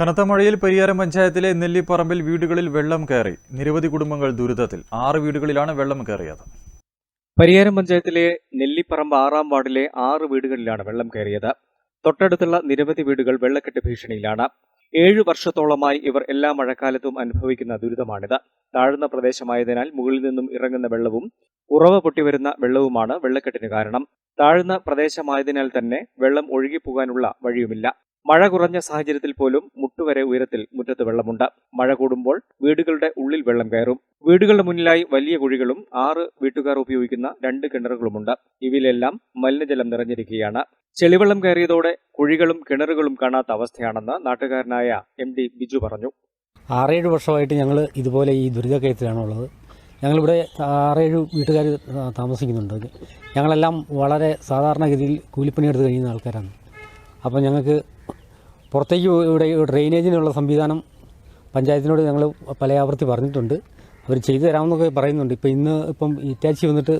കനത്ത മഴയിൽ പരിയാരം പഞ്ചായത്തിലെ നെല്ലിപ്പറമ്പിൽ വീടുകളിൽ വെള്ളം കയറി. നിരവധി കുടുംബങ്ങൾ ദുരിതത്തിൽ. ആറ് വീടുകളിലാണ് വെള്ളം കയറിയത്. പരിയാരം പഞ്ചായത്തിലെ നെല്ലിപ്പറമ്പ് ആറാം വാർഡിലെ ആറ് വീടുകളിലാണ് വെള്ളം കയറിയത്. തൊട്ടടുത്തുള്ള നിരവധി വീടുകൾ വെള്ളക്കെട്ട് ഭീഷണിയിലാണ്. ഏഴു വർഷത്തോളമായി ഇവർ എല്ലാ മഴക്കാലത്തും അനുഭവിക്കുന്ന ദുരിതമാണിത്. താഴ്ന്ന പ്രദേശമായതിനാൽ മുകളിൽ നിന്നും ഇറങ്ങുന്ന വെള്ളവും ഉറവ പൊട്ടിവരുന്ന വെള്ളവുമാണ് വെള്ളക്കെട്ടിന് കാരണം. താഴ്ന്ന പ്രദേശമായതിനാൽ തന്നെ വെള്ളം ഒഴുകിപ്പോകാനുള്ള വഴിയുമില്ല. മഴ കുറഞ്ഞ സാഹചര്യത്തിൽ പോലും മുട്ടുവരെ ഉയരത്തിൽ മുറ്റത്ത് വെള്ളമുണ്ട്. മഴ കൂടുമ്പോൾ വീടുകളുടെ ഉള്ളിൽ വെള്ളം കയറും. വീടുകളുടെ മുന്നിലായി വലിയ കുഴികളും ആറ് വീട്ടുകാർ ഉപയോഗിക്കുന്ന രണ്ട് കിണറുകളുമുണ്ട്. ഇവയിലെല്ലാം മലിനജലം നിറഞ്ഞിരിക്കുകയാണ്. ചെളിവെള്ളം കയറിയതോടെ കുഴികളും കിണറുകളും കാണാത്ത അവസ്ഥയാണെന്ന് നാട്ടുകാരനായ എം ഡി ബിജു പറഞ്ഞു. ആറേഴ് വർഷമായിട്ട് ഞങ്ങൾ ഇതുപോലെ ഈ ദുരിതക്കയത്തിലാണുള്ളത് ഞങ്ങളിവിടെ ആറേഴ് വീട്ടുകാർ താമസിക്കുന്നുണ്ട്. ഞങ്ങളെല്ലാം വളരെ സാധാരണഗതിയിൽ കൂലിപ്പണിയെടുത്ത് കഴിയുന്ന ആൾക്കാരാണ്. അപ്പോൾ ഞങ്ങൾക്ക് പുറത്തേക്ക് ഇവിടെ ഡ്രെയിനേജിനുള്ള സംവിധാനം പഞ്ചായത്തിനോട് ഞങ്ങൾ പല ആവർത്തി പറഞ്ഞിട്ടുണ്ട്. അവർ ചെയ്തു തരാമെന്നൊക്കെ പറയുന്നുണ്ട്. ഇപ്പോൾ ഇന്ന് ഇപ്പം ഇറ്റാച്ചി വന്നിട്ട്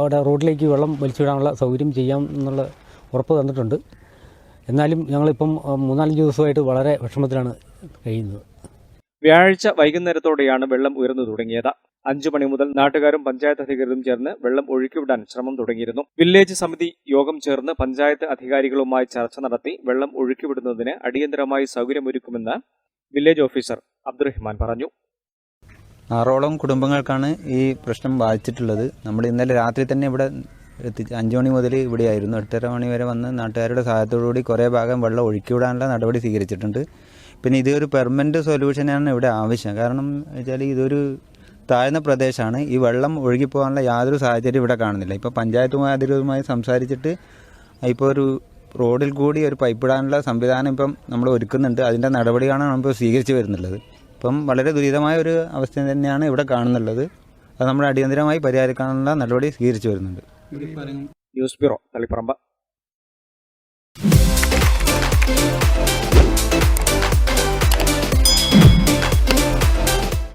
അവിടെ റോഡിലേക്ക് വെള്ളം വലിച്ചുവിടാനുള്ള സൗകര്യം ചെയ്യാം എന്നുള്ള ഉറപ്പ് തന്നിട്ടുണ്ട്. എന്നാലും ഞങ്ങളിപ്പം മൂന്നാലഞ്ച് ദിവസമായിട്ട് വളരെ വിഷമത്തിലാണ് കഴിയുന്നത്. വ്യാഴാഴ്ച വൈകുന്നേരത്തോടെയാണ് വെള്ളം ഉയർന്നു തുടങ്ങിയത്. അഞ്ചു മണി മുതൽ നാട്ടുകാരും പഞ്ചായത്ത് അധികൃതരും ചേർന്ന് വെള്ളം ഒഴുക്കിവിടാൻ ശ്രമം തുടങ്ങിയിരുന്നു. വില്ലേജ് സമിതി യോഗം ചേർന്ന് പഞ്ചായത്ത് അധികാരികളുമായി ചർച്ച നടത്തി വെള്ളം ഒഴുക്കിവിടുന്നതിന് അടിയന്തരമായി സൗകര്യമൊരുക്കുമെന്ന് വില്ലേജ് ഓഫീസർ അബ്ദുറഹ്മാൻ പറഞ്ഞു. ആറോളം കുടുംബങ്ങൾക്കാണ് ഈ പ്രശ്നം ബാധിച്ചിട്ടുള്ളത്. നമ്മൾ ഇന്നലെ രാത്രി തന്നെ ഇവിടെ എത്തിച്ച് അഞ്ചു മണി മുതൽ ഇവിടെയായിരുന്നു. എട്ടര മണി വരെ വന്ന് നാട്ടുകാരുടെ സഹായത്തോടുകൂടി കുറേ ഭാഗം വെള്ളം ഒഴുക്കിവിടാനുള്ള നടപടി സ്വീകരിച്ചിട്ടുണ്ട്. പിന്നെ ഇതൊരു പെർമനന്റ് സൊല്യൂഷനാണ് ഇവിടെ ആവശ്യം. കാരണം വെച്ചാൽ ഇതൊരു താഴ്ന്ന പ്രദേശമാണ്. ഈ വെള്ളം ഒഴുകിപ്പോകാനുള്ള യാതൊരു സാഹചര്യം ഇവിടെ കാണുന്നില്ല. ഇപ്പോൾ പഞ്ചായത്തുമായി അധികൃതരുമായി സംസാരിച്ചിട്ട് ഇപ്പോൾ ഒരു റോഡിൽ കൂടി ഒരു പൈപ്പ് ഇടാനുള്ള സംവിധാനം ഇപ്പം നമ്മൾ ഒരുക്കുന്നുണ്ട്. അതിന്റെ നടപടിയാണ് നമ്മളിപ്പോൾ സ്വീകരിച്ചു വരുന്നുള്ളത്. ഇപ്പം വളരെ ദുരിതമായ ഒരു അവസ്ഥ തന്നെയാണ് ഇവിടെ കാണുന്നുള്ളത്. അത് നമ്മൾ അടിയന്തരമായി പരിഹരിക്കാനുള്ള നടപടി സ്വീകരിച്ചു വരുന്നുണ്ട്. News bureau Taliparamba.